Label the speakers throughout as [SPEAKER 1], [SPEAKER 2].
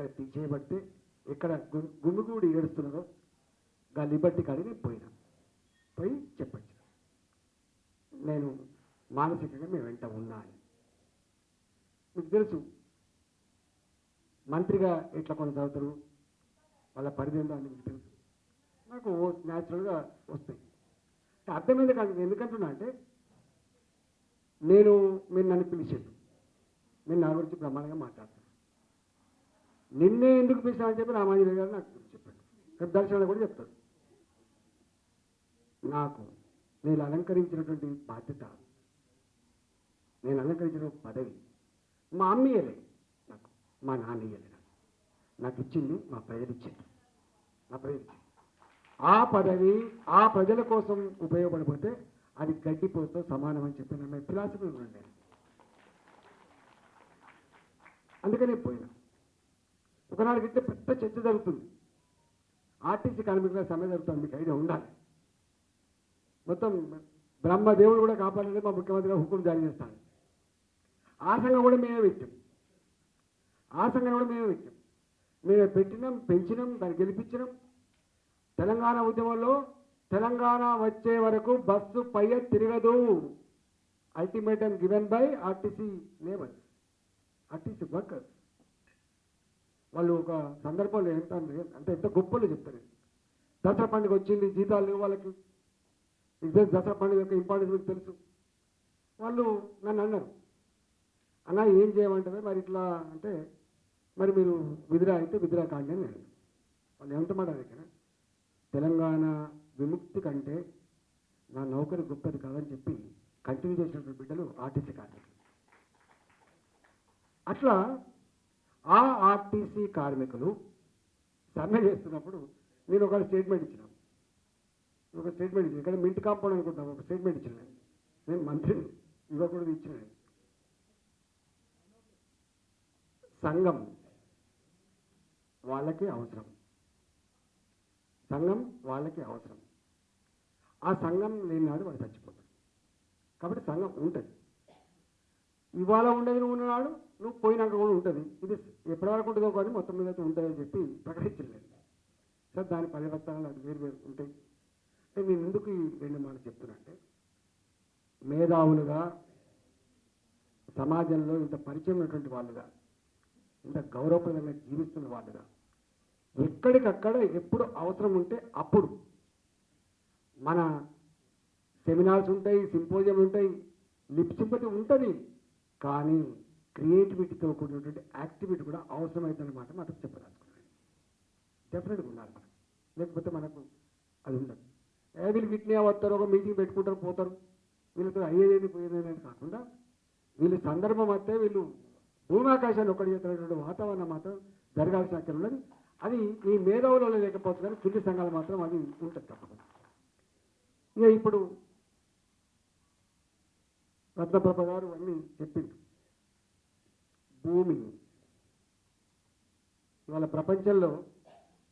[SPEAKER 1] ఇక్కడ తీసేయబడితే ఇక్కడ గుమిగూడి ఏడుస్తున్నారో గా లిబర్టీ కాడిని పోయినా. పోయి చెప్పచ్చు. నేను మానసికంగా మేము వెంట ఉన్నా అని మీకు తెలుసు మంత్రిగా ఎట్లా కొనసాగుతారు వాళ్ళ పరిధి అని మీకు తెలుసు. నాకు న్యాచురల్గా వస్తాయి. అర్థం అర్థమైంది కాదు ఎందుకంటున్నా అంటే నేను మీరు నన్ను పిలిచారు మీరు నా గురించి ప్రమాణంగా మాట్లాడతాను. నిన్నే ఎందుకు పిలిచానని చెప్పి రామాంజనేయ గారు నాకు చెప్పాడు రేపు దర్శనాలు కూడా చెప్తాడు నాకు నేను అలంకరించినటువంటి బాధ్యత నేను అలంకరించిన పదవి మా అమ్మయ్యలే నాకు మా నాన్నయ్యలే నాకు. నాకు ఇచ్చింది మా ప్రజలు ఇచ్చింది నా ప్రజలు ఇచ్చింది ఆ పదవి ఆ ప్రజల కోసం ఉపయోగపడిపోతే అది గడ్డిపోతో సమానం అని చెప్పి నా ఫిలాసఫీ ఉన్నాను నేను అందుకనే పోయినా. ఒకనాడు గిట్టే పెద్ద చర్చ జరుగుతుంది. ఆర్టీసీ కార్మికుల సమ్మె జరుగుతుంది మీకు ఐడియా ఉండాలి. మొత్తం బ్రహ్మదేవుడు కూడా కాపాడాలని మా ముఖ్యమంత్రి హుకుం జారీ చేస్తాను ఆ సంఘం కూడా మేమే పెట్టాం. ఆ సంఘం కూడా మేమే పెట్టాం. మేమే పెట్టినాం పెంచినాం దాన్ని గెలిపించినాం. తెలంగాణ ఉద్యమంలో తెలంగాణ వచ్చే వరకు బస్సు పైన తిరగదు. Ultimatum given by RTC labours RTC workers వాళ్ళు ఒక సందర్భంలో ఎంత అంటే ఎంత గొప్పలు చెప్తారు. దసరా పండుగ వచ్చింది జీతాలు లేవు వాళ్ళకి. ఇదే దసరా పండుగ యొక్క ఇంపార్టెన్స్ మీకు తెలుసు? వాళ్ళు నన్ను అన్నారు. అన్న ఏం చేయమంటారు? మరి ఇట్లా అంటే మరి మీరు విధిరా అయితే విధిరా కాండి అని అడిగారు వాళ్ళు ఏమంటమాట ఇక్కడ? తెలంగాణ విముక్తి కంటే నా నౌకరి గొప్పది కాదని చెప్పి కంటిన్యూ చేసినటువంటి బిడ్డలు ఆర్టీసీ కార్మికులు. అట్లా ఆ ఆర్టీసీ కార్మికులు సమ్మె చేస్తున్నప్పుడు నేను ఒక స్టేట్మెంట్ ఇచ్చిన. ఒక స్టేట్మెంట్ ఇచ్చిన. ఇక్కడ మింట్ కాంపౌండ్ అనుకుంటాను ఒక స్టేట్మెంట్ ఇచ్చిన. నేను. మంత్రిని ఇవ్వకూడదు ఇచ్చిన. సంఘం వాళ్ళకి అవసరం. సంఘం వాళ్ళకి అవసరం. ఆ సంఘం లేని నాడు వాడు చచ్చిపోతాడు కాబట్టి సంఘం ఉంటుంది. ఇవాళ ఉండేది నువ్వు ఉన్నవాడు నువ్వు పోయినాక కూడా ఉంటుంది. ఇది ఎప్పటివరకు ఉంటుందో కానీ మొత్తం మీద అయితే ఉంటుందని చెప్పి ప్రకటించలేదు. సార్ దాని పరివర్తనాలు అది వేరు వేరు ఉంటాయి. అంటే నేను ఎందుకు ఈ రెండు మాటలు చెప్తున్నా అంటే మేధావులుగా సమాజంలో ఇంత పరిచయం ఉన్నటువంటి వాళ్ళుగా ఇంత గౌరవప్రదంగా జీవిస్తున్న వాళ్ళుగా ఎక్కడికక్కడ ఎప్పుడు అవసరం ఉంటే అప్పుడు మన సెమినార్స్ ఉంటాయి సింపోజియం ఉంటాయి లిప్ సింపతి ఉంటుంది. కానీ క్రియేటివిటీతో కూడినటువంటి యాక్టివిటీ కూడా అవసరమైందన్నమాట మాత్రం చెప్పదలుచుకున్నాను. డెఫినెట్గా ఉండాలి మనం. లేకపోతే మనకు అది ఉండదు. ఏ వీళ్ళు గిట్నే వస్తారు ఒక మీటింగ్ పెట్టుకుంటారు పోతారు. వీళ్ళతో అయ్యేది పోయేది కాకుండా వీళ్ళు సందర్భం వస్తే వీళ్ళు భూమాకాశాన్ని ఒకటి చేస్తున్నటువంటి వాతావరణం మాత్రం జరగాల్సిన అక్కడ ఉన్నది. అది ఈ మేధావులలో లేకపోతే కానీ చుట్టూ సంఘాలు మాత్రం అది ఉంటుంది తప్పకుండా. ఇక ఇప్పుడు రత్నప్రభ గారు అన్నీ చెప్పింది భూమి. ఇవాళ ప్రపంచంలో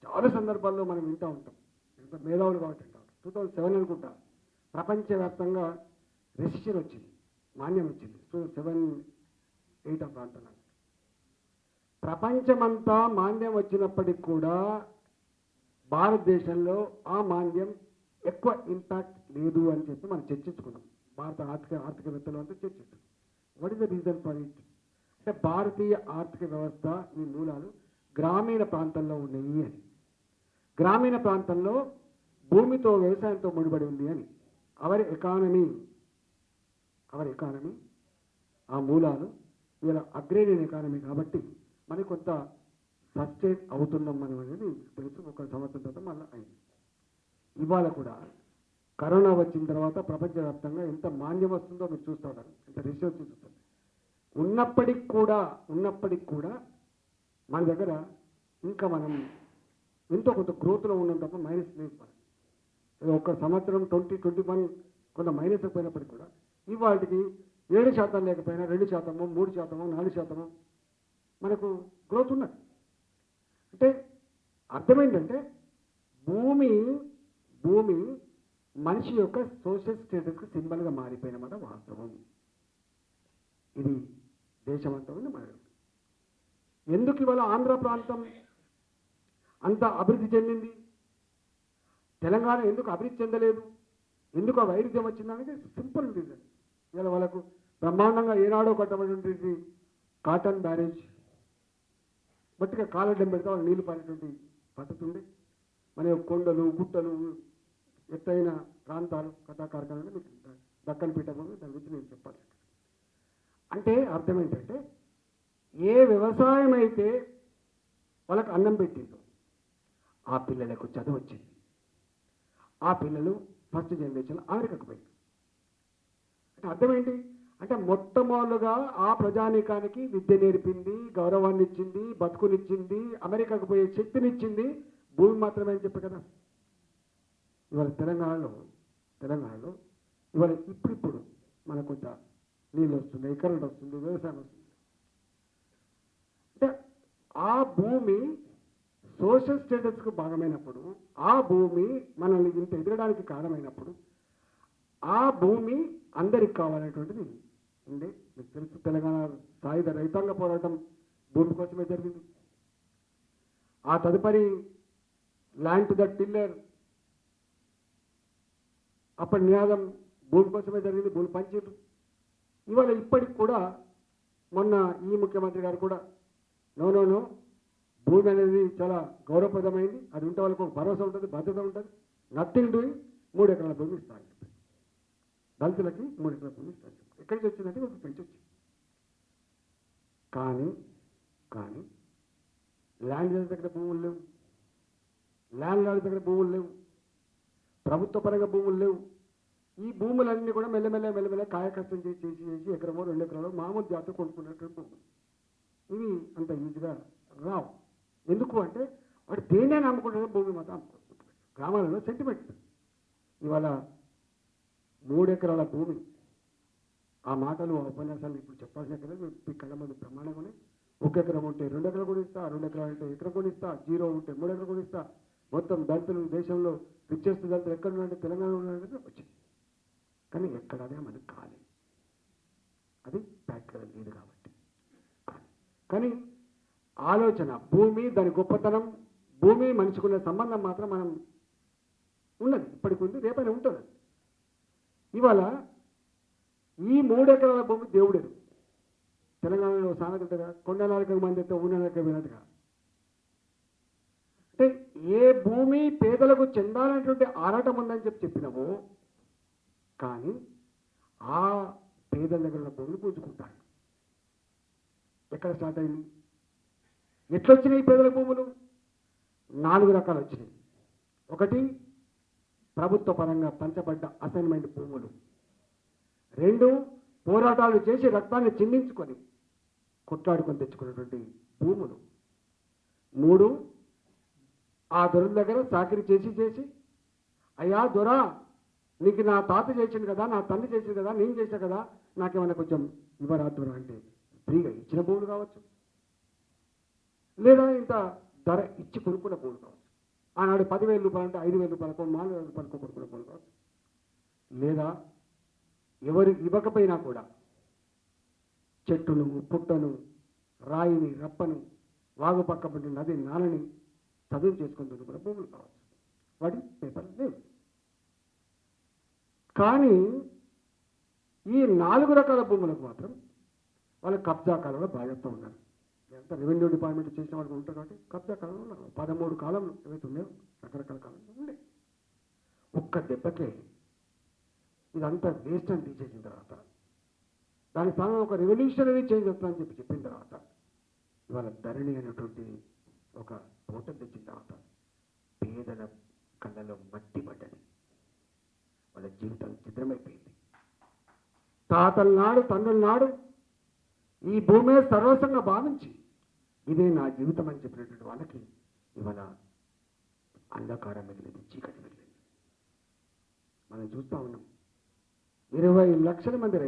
[SPEAKER 1] చాలా సందర్భాల్లో మనం వింటూ ఉంటాం. ఎంత మేధావులు కాబట్టి అంటాం ఉంటాం. టూ థౌజండ్ సెవెన్ అనుకుంటా ప్రపంచవ్యాప్తంగా రెసిషన్ వచ్చింది. మాన్యం వచ్చింది. టూ సెవెన్ ఎయిట్ ఆ ప్రాంతంలో ప్రపంచమంతా మాంద్యం వచ్చినప్పటికి కూడా భారతదేశంలో ఆ మాంద్యం ఎక్కువ ఇంపాక్ట్ లేదు అని చెప్పి మనం చర్చించుకున్నాం. భారత ఆర్థిక ఆర్థికవేత్తలు అంతా చర్చించాం. What is the reason for it అంటే భారతీయ ఆర్థిక వ్యవస్థ ఈ మూలాలు గ్రామీణ ప్రాంతంలో ఉన్నాయి అని. గ్రామీణ ప్రాంతంలో భూమితో వ్యవసాయంతో ముడిపడి ఉంది అని. అవర్ ఎకానమీ అవర్ ఎకానమీ ఆ మూలాలు ఇలా అగ్రేరియన్ ఎకానమీ కాబట్టి మనకి కొంత సస్టైన్ అవుతున్నాం మనం అనేది తెలుసు. ఒక సంవత్సరం తర్వాత మళ్ళీ అయింది. ఇవాళ కూడా కరోనా వచ్చిన తర్వాత ప్రపంచవ్యాప్తంగా ఎంత మాన్యం వస్తుందో మీరు చూస్తూ ఉంటారు ఎంత రిసర్చ్ చూస్తుంది ఉన్నప్పటికి కూడా ఉన్నప్పటికి కూడా మన దగ్గర ఇంకా మనం ఎంతో కొంత గ్రోత్లో ఉన్నాం తప్ప మైనస్ లేదు ఒక సంవత్సరం ట్వంటీ ట్వంటీ వన్ కొంత మైనస్ పోయినప్పటికి కూడా ఇవాటికి ఏడు శాతం లేకపోయినా రెండు శాతము మూడు శాతము నాలుగు శాతము మనకు గ్రోత్ ఉన్నది. అంటే అర్థమైందంటే భూమి భూమి మనిషి యొక్క సోషల్ స్టేటస్కి సింబల్గా మారిపోయినమాట వాస్తవం. ఇది దేశమంతా ఉంది మన ఎందుకు ఇవాళ ఆంధ్ర ప్రాంతం అంత అభివృద్ధి చెందింది? తెలంగాణ ఎందుకు అభివృద్ధి చెందలేదు? ఎందుకు ఆ వైరుధ్యం వచ్చిందనేది సింపుల్ రీజన్ ఇవాళ వాళ్ళకు బ్రహ్మాండంగా ఏనాడో కట్టబడినటువంటి కాటన్ బ్యారేజ్ బట్టిగా కాలడ్డం పెడితే వాళ్ళు నీళ్ళు పారేటువంటి పద్ధతి ఉంది మన కొండలు గుట్టలు ఎత్తైన ప్రాంతాలు కథా కార్ఖానాలు మీకు దక్కన్ పీఠభూమి దాని గురించి నేను చెప్పాలి. అంటే అర్థం ఏంటంటే ఏ వ్యవసాయం అయితే వాళ్ళకి అన్నం పెట్టిందో ఆ పిల్లలకు చదువు వచ్చింది. ఆ పిల్లలు ఫస్ట్ జనరేషన్ అమెరికాకు పోయింది అంటే అర్థం ఏంటి? అంటే మొట్టమొదలుగా ఆ ప్రజానీకానికి విద్య నేర్పింది గౌరవాన్ని ఇచ్చింది బతుకునిచ్చింది అమెరికాకు పోయే శక్తినిచ్చింది భూమి మాత్రమే అని చెప్పి కదా. ఇవాళ తెలంగాణలో తెలంగాణలో ఇవాళ ఇప్పుడిప్పుడు మనకు కొంత నీళ్ళు వస్తుంది కరెంట్ వస్తుంది వ్యవసాయం వస్తుంది. అంటే ఆ భూమి సోషల్ స్టేటస్కు భాగమైనప్పుడు ఆ భూమి మనల్ని ఇంత ఎదగడానికి కారణమైనప్పుడు ఆ భూమి అందరికి కావాలనేటువంటిది ఉంది. మీకు తెలుసు తెలంగాణ సాయుధ రైతాంగ పోరాటం భూమి కోసమే జరిగింది. ఆ తదుపరి ల్యాండ్ టు ద టిల్లర్ అప్పటి నినాదం భూమి కోసమే జరిగింది భూమి పంచారు ఇవాళ ఇప్పటికి కూడా మొన్న ఈ ముఖ్యమంత్రి గారు కూడా నో నో నో భూమి అనేది చాలా గౌరవప్రదమైంది అది ఉంటే వాళ్ళకు ఒక భరోసా ఉంటుంది భద్రత ఉంటుంది నథింగ్ డూయింగ్ మూడు ఎకరాల భూమి ఇస్తాను దళితులకి మూడు ఎకరాల భూమి ఇస్తాను ఎక్కడికి వచ్చిందంటే ఒక పెంచి వచ్చింది కానీ కానీ ల్యాండ్ దగ్గర భూములు లేవు. ల్యాండ్ లాడ్ దగ్గర భూములు లేవు. ప్రభుత్వ పరంగా భూములు లేవు. ఈ భూములన్నీ కూడా మెల్లమెల్ల మెల్లమెల్ల కాయకష్టం చేసి చేసి చేసి ఎకరమో రెండు ఎకరాలు మామూలు జాతర కొనుక్కున్నటువంటి భూములు. ఇవి అంత ఈజీగా రావు. ఎందుకు అంటే వాడు దేనే నమ్ముకుంటాడో భూమి మాత్రం అమ్ముకుంటాడు గ్రామాలలో సెంటిమెంట్ ఇవాళ మూడు ఎకరాల భూమి. ఆ మాటలు ఆ ఉపన్యాసాలు ఇప్పుడు చెప్పాల్సిన కదా మీ కళ్ళ ముందు ఒక ఎకరం ఉంటే రెండు ఎకరాలు కూడా ఇస్తా రెండు ఎకరాలు ఉంటే ఎకరం కూడా ఇస్తా జీరో ఉంటే మూడు ఎకరాలు కూడా ఇస్తా మొత్తం దళితులు దేశంలో పిచ్చేస్తు దళితులు ఎక్కడ ఉన్నారంటే తెలంగాణ ఉన్నారంటే వచ్చింది కానీ ఎక్కడ అదే మనకు కాలేదు అది ప్యాక్లో లేదు కాబట్టి. కానీ ఆలోచన భూమి దాని గొప్పతనం భూమి మనిషికున్న సంబంధం మాత్రం మనం ఉన్నది. ఇప్పటికి ఉంది రేపైనా ఉంటుంది. ఇవాళ ఈ మూడు ఎకరాల భూమి దేవుడు తెలంగాణలో సామెత కొండ నరక మంది అయితే ఊన వినట్టుగా అంటే ఏ భూమి పేదలకు చెందాలనేటువంటి ఆరాటం ఉందని చెప్పి చెప్పినావో కానీ ఆ పేదల దగ్గర ఉన్న భూమిని పూజుకుంటాడు ఎక్కడ స్టార్ట్ అయింది? ఎట్లొచ్చినాయి పేదల భూములు? నాలుగు రకాలు వచ్చినాయి. ఒకటి ప్రభుత్వ పరంగా పంచబడ్డ అసైన్మెంట్ భూములు. రెండు పోరాటాలు చేసి రక్తాన్ని చిందించుకొని కొట్లాడుకొని తెచ్చుకున్నటువంటి భూములు. మూడు ఆ దొర దగ్గర చాకరీ చేసి చేసి అయ్యా దొర నీకు నా తాత చేసింది కదా నా తల్లి చేసింది కదా నేను చేసా కదా నాకేమైనా కొంచెం ఇవ్వరా దొర అంటే ఫ్రీగా ఇచ్చిన భూములు కావచ్చు. లేదా ఇంత ధర ఇచ్చి కొనుక్కున్న భూములు కావచ్చు. ఆనాడు పదివేల రూపాయలు అంటే ఐదు వేల రూపాయలకో నాలుగు వేల రూపాయలకో కొనుక్కున్న భూములు కావచ్చు. లేదా ఎవరు ఇవ్వకపోయినా కూడా చెట్టును పుట్టను రాయిని రప్పను వాగు పక్కబడి నది నాలని చదువు చేసుకుంటుంది కూడా భూములు కావచ్చు. వాటి పేపర్ లేవు. కానీ ఈ నాలుగు రకాల భూములకు మాత్రం వాళ్ళ కబ్జా కాలంలో బాధ్యత ఉన్నారు. ఎంత రెవెన్యూ డిపార్ట్మెంట్ చేసిన వాళ్ళు ఉంటారు కాబట్టి కబ్జా కాలంలో ఉన్నారు. పదమూడు కాలంలో ఏవైతే ఉన్నాయో రకరకాల కాలంలో ఉండే ఒక్క దెబ్బకే ఇదంతా వేస్ట్ అని తీసేసిన తర్వాత దాని స్థానంలో ఒక రెవల్యూషనరీ చేంజ్ వస్తుందని చెప్పి చెప్పిన తర్వాత ఇవాళ ధరణి అనేటువంటి ఒక పోటం తెచ్చిన తర్వాత పేదల కళ్ళలో మట్టి పడ్డది. వాళ్ళ జీవితం చిత్రమైపోయింది. తాతల నాడు తండ్రుల నాడు ఈ భూమే సర్వస్వంగా భావించి ఇదే నా జీవితం అని చెప్పినటువంటి వాళ్ళకి ఇవాళ అంధకారం మిగిలింది చీకటి మిగిలింది. మనం చూస్తా ఉన్నాం. ఇరవై లక్షల మంది రైతు